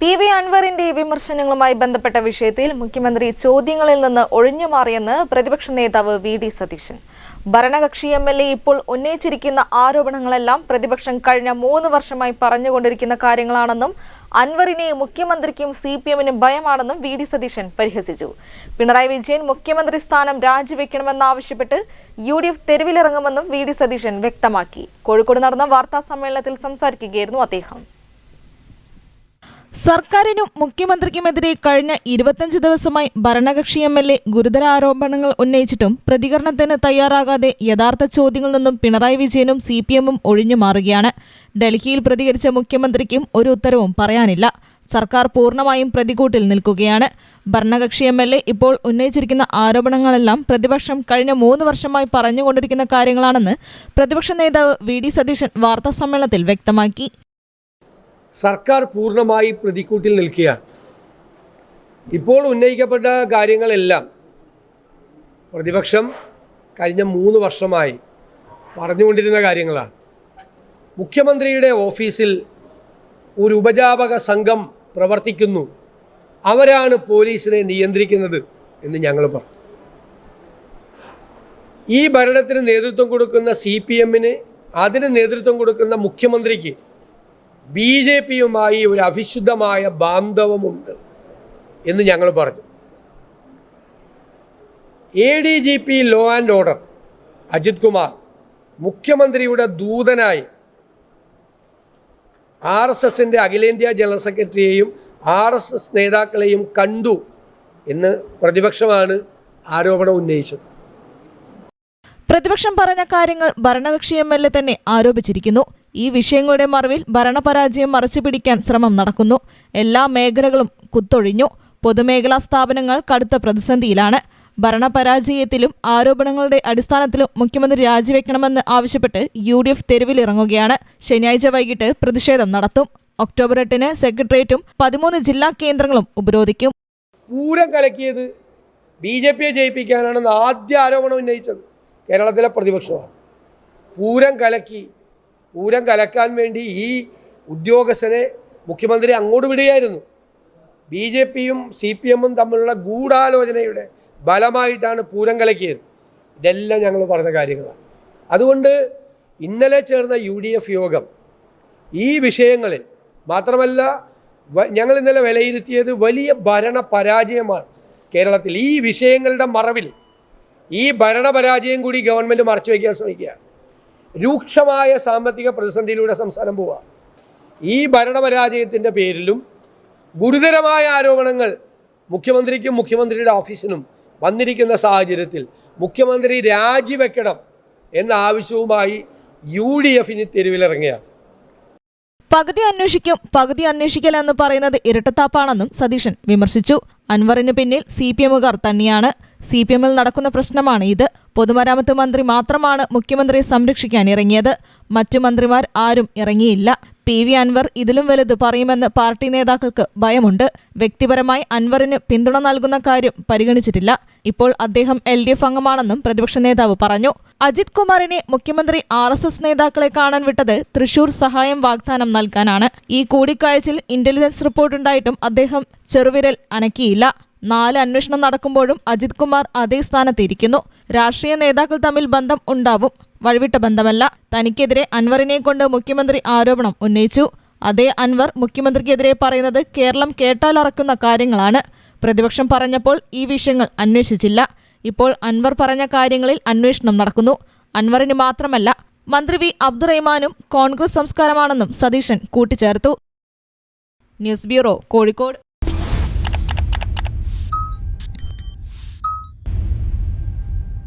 P V അൻവറിന്റെ വിമർശനങ്ങളുമായി ബന്ധപ്പെട്ട വിഷയത്തിൽ മുഖ്യമന്ത്രി ചോദ്യങ്ങളിൽ നിന്ന് ഒഴിഞ്ഞു മാറിയെന്ന് പ്രതിപക്ഷ നേതാവ് വി ഡി സതീശൻ. ഭരണകക്ഷി എം എൽ എ ഇപ്പോൾ ഉന്നയിച്ചിരിക്കുന്ന ആരോപണങ്ങളെല്ലാം പ്രതിപക്ഷം കഴിഞ്ഞ മൂന്ന് വർഷമായി പറഞ്ഞുകൊണ്ടിരിക്കുന്ന കാര്യങ്ങളാണെന്നും അൻവറിനെ മുഖ്യമന്ത്രിക്കും സി പി എമ്മിനും ഭയമാണെന്നും വി ഡി സതീശൻ പരിഹസിച്ചു. പിണറായി വിജയൻ മുഖ്യമന്ത്രി സ്ഥാനം രാജിവെക്കണമെന്നാവശ്യപ്പെട്ട് യു ഡി എഫ് തെരുവിലിറങ്ങുമെന്നും വി ഡി സതീശൻ വ്യക്തമാക്കി. കോഴിക്കോട് നടന്ന വാർത്താ സമ്മേളനത്തിൽ സംസാരിക്കുകയായിരുന്നു അദ്ദേഹം. സർക്കാരിനും മുഖ്യമന്ത്രിക്കുമെതിരെ കഴിഞ്ഞ ഇരുപത്തഞ്ച് ദിവസമായി ഭരണകക്ഷി എം എൽ എ ഗുരുതര ആരോപണങ്ങൾ ഉന്നയിച്ചിട്ടും പ്രതികരണത്തിന് തയ്യാറാകാതെ യഥാർത്ഥ ചോദ്യങ്ങളിൽ നിന്നും പിണറായി വിജയനും സി പി എമ്മും ഒഴിഞ്ഞു മാറുകയാണ്. ഡൽഹിയിൽ പ്രതികരിച്ച മുഖ്യമന്ത്രിക്കും ഒരു ഉത്തരവും പറയാനില്ല. സർക്കാർ പൂർണമായും പ്രതികൂട്ടിൽ നിൽക്കുകയാണ്. ഭരണകക്ഷി എം എൽ എ ഇപ്പോൾ ഉന്നയിച്ചിരിക്കുന്ന ആരോപണങ്ങളെല്ലാം പ്രതിപക്ഷം കഴിഞ്ഞ മൂന്ന് വർഷമായി പറഞ്ഞുകൊണ്ടിരിക്കുന്ന കാര്യങ്ങളാണെന്ന് പ്രതിപക്ഷ നേതാവ് വി ഡി സതീശൻ വാർത്താസമ്മേളനത്തിൽ വ്യക്തമാക്കി. സർക്കാർ പൂർണമായി പ്രതിക്കൂട്ടിൽ നിൽക്കുകയാണ്. ഇപ്പോൾ ഉന്നയിക്കപ്പെട്ട കാര്യങ്ങളെല്ലാം പ്രതിപക്ഷം കഴിഞ്ഞ മൂന്ന് വർഷമായി പറഞ്ഞുകൊണ്ടിരുന്ന കാര്യങ്ങളാണ്. മുഖ്യമന്ത്രിയുടെ ഓഫീസിൽ ഒരു ഉപജാപക സംഘം പ്രവർത്തിക്കുന്നു. അവരാണ് പോലീസിനെ നിയന്ത്രിക്കുന്നത് എന്ന് ഞങ്ങൾ പറഞ്ഞു. ഈ ഭരണത്തിന് നേതൃത്വം കൊടുക്കുന്ന സി പി എമ്മിന് അതിന് നേതൃത്വം കൊടുക്കുന്ന മുഖ്യമന്ത്രിക്ക് ബി ജെ പിയുമായി ഒരു അഭിശുദ്ധമായ ബാന്ധവമുണ്ട് എന്ന് ഞങ്ങൾ പറഞ്ഞു. A D G P law and order Ajith Kumar മുഖ്യമന്ത്രിയുടെ ദൂതനായി ആർ എസ് എസിന്റെ അഖിലേന്ത്യാ ജനറൽ സെക്രട്ടറിയെയും ആർ എസ് എസ് നേതാക്കളെയും കണ്ടു എന്ന് പ്രതിപക്ഷമാണ് ആരോപണം ഉന്നയിച്ചത്. പ്രതിപക്ഷം പറഞ്ഞ കാര്യങ്ങൾ ഭരണകക്ഷി എം എൽ എ തന്നെ ആരോപിച്ചിരിക്കുന്നു. ഈ വിഷയങ്ങളുടെ മറവിൽ ഭരണപരാജയം മറച്ചുപിടിക്കാൻ ശ്രമം നടക്കുന്നു. എല്ലാ മേഖലകളും കുത്തൊഴിഞ്ഞു. പൊതുമേഖലാ സ്ഥാപനങ്ങൾ കടുത്ത പ്രതിസന്ധിയിലാണ്. ഭരണപരാജയത്തിലും ആരോപണങ്ങളുടെ അടിസ്ഥാനത്തിലും മുഖ്യമന്ത്രി രാജിവെക്കണമെന്ന് ആവശ്യപ്പെട്ട് യു ഡി എഫ് തെരുവിലിറങ്ങുകയാണ്. ശനിയാഴ്ച വൈകിട്ട് പ്രതിഷേധം നടത്തും. ഒക്ടോബർ എട്ടിന് സെക്രട്ടേറിയറ്റും പതിമൂന്ന് ജില്ലാ കേന്ദ്രങ്ങളും ഉപരോധിക്കും. പൂരം കലക്കിയത് ബി ജെ പിയെ ജയിപ്പിക്കാനാണെന്ന് ആദ്യ ആരോപണം ഉന്നയിച്ചത് കേരളത്തിലെ പ്രതിപക്ഷമാണ്. പൂരം കലക്കി പൂരം കലക്കാൻ വേണ്ടി ഈ ഉദ്യോഗസ്ഥനെ മുഖ്യമന്ത്രി അങ്ങോട്ട് വിടുകയായിരുന്നു. ബി ജെ പിയും സി പി എമ്മും തമ്മിലുള്ള ഗൂഢാലോചനയുടെ ബലമായിട്ടാണ് പൂരം കലക്കിയത്. ഇതെല്ലാം ഞങ്ങൾ പറഞ്ഞ കാര്യങ്ങളാണ്. അതുകൊണ്ട് ഇന്നലെ ചേർന്ന യു ഡി എഫ് യോഗം ഈ വിഷയങ്ങളിൽ മാത്രമല്ല ഞങ്ങൾ ഇന്നലെ വിലയിരുത്തിയത് വലിയ ഭരണ പരാജയമാണ് കേരളത്തിൽ. ഈ വിഷയങ്ങളുടെ മറവിൽ ഈ ഭരണപരാജയം കൂടി ഗവൺമെന്റ് മറച്ചു വയ്ക്കാൻ ശ്രമിക്കുകയാണ്. രൂക്ഷമായ സാമ്പത്തിക പ്രതിസന്ധിയിലൂടെ സംസ്ഥാനം പോവുക ഈ ഭരണപരാജയത്തിന്റെ പേരിലും ഗുരുതരമായ ആരോപണങ്ങൾ മുഖ്യമന്ത്രിക്കും മുഖ്യമന്ത്രിയുടെ ഓഫീസിനും വന്നിരിക്കുന്ന സാഹചര്യത്തിൽ മുഖ്യമന്ത്രി രാജിവെക്കണം എന്ന ആവശ്യവുമായി യു ഡി എഫിന് തെരുവിലിറങ്ങുകയാണ്. പകുതി അന്വേഷിക്കും പകുതി അന്വേഷിക്കൽ എന്ന് പറയുന്നത് ഇരട്ടത്താപ്പാണെന്നും സതീശൻ വിമർശിച്ചു. അൻവറിന് പിന്നിൽ സി പി എമ്മുകാർ തന്നെയാണ്. സി പി എമ്മിൽ നടക്കുന്ന പ്രശ്നമാണ് ഇത്. പൊതുമരാമത്ത് മന്ത്രി മാത്രമാണ് മുഖ്യമന്ത്രിയെ സംരക്ഷിക്കാൻ ഇറങ്ങിയത്. മറ്റു മന്ത്രിമാർ ആരും ഇറങ്ങിയില്ല. പി വി അൻവർ ഇതിലും വലുത് പറയുമെന്ന് പാർട്ടി നേതാക്കൾക്ക് ഭയമുണ്ട്. വ്യക്തിപരമായി അൻവറിന് പിന്തുണ നൽകുന്ന കാര്യം പരിഗണിച്ചിട്ടില്ല. ഇപ്പോൾ അദ്ദേഹം എൽ ഡി എഫ് അംഗമാണെന്നും പ്രതിപക്ഷ നേതാവ് പറഞ്ഞു. അജിത് കുമാറിനെ മുഖ്യമന്ത്രി ആർ എസ് എസ് നേതാക്കളെ കാണാൻ വിട്ടത് തൃശൂർ സഹായം വാഗ്ദാനം നൽകാനാണ്. ഈ കൂടിക്കാഴ്ചയിൽ ഇന്റലിജൻസ് റിപ്പോർട്ടുണ്ടായിട്ടും അദ്ദേഹം ചെറുവിരൽ അനക്കിയില്ല. നാല് അന്വേഷണം നടക്കുമ്പോഴും അജിത് കുമാർ അതേ സ്ഥാനത്തിരിക്കുന്നു. രാഷ്ട്രീയ നേതാക്കൾ തമ്മിൽ ബന്ധം ഉണ്ടാവും. വഴിവിട്ട ബന്ധമല്ല. തനിക്കെതിരെ അൻവറിനെ കൊണ്ട് മുഖ്യമന്ത്രി ആരോപണം ഉന്നയിച്ചു. അതേ അൻവർ മുഖ്യമന്ത്രിക്കെതിരെ പറയുന്നത് കേരളം കേട്ടാലറക്കുന്ന കാര്യങ്ങളാണ്. പ്രതിപക്ഷം പറഞ്ഞപ്പോൾ ഈ വിഷയങ്ങൾ അന്വേഷിച്ചില്ല. ഇപ്പോൾ അൻവർ പറഞ്ഞ കാര്യങ്ങളിൽ അന്വേഷണം നടക്കുന്നു. അൻവറിന് മാത്രമല്ല മന്ത്രി വി അബ്ദുറഹ്മാനും കോൺഗ്രസ് സംസ്കാരമാണെന്നും സതീശൻ കൂട്ടിച്ചേർത്തു. News bureau Kozhikode.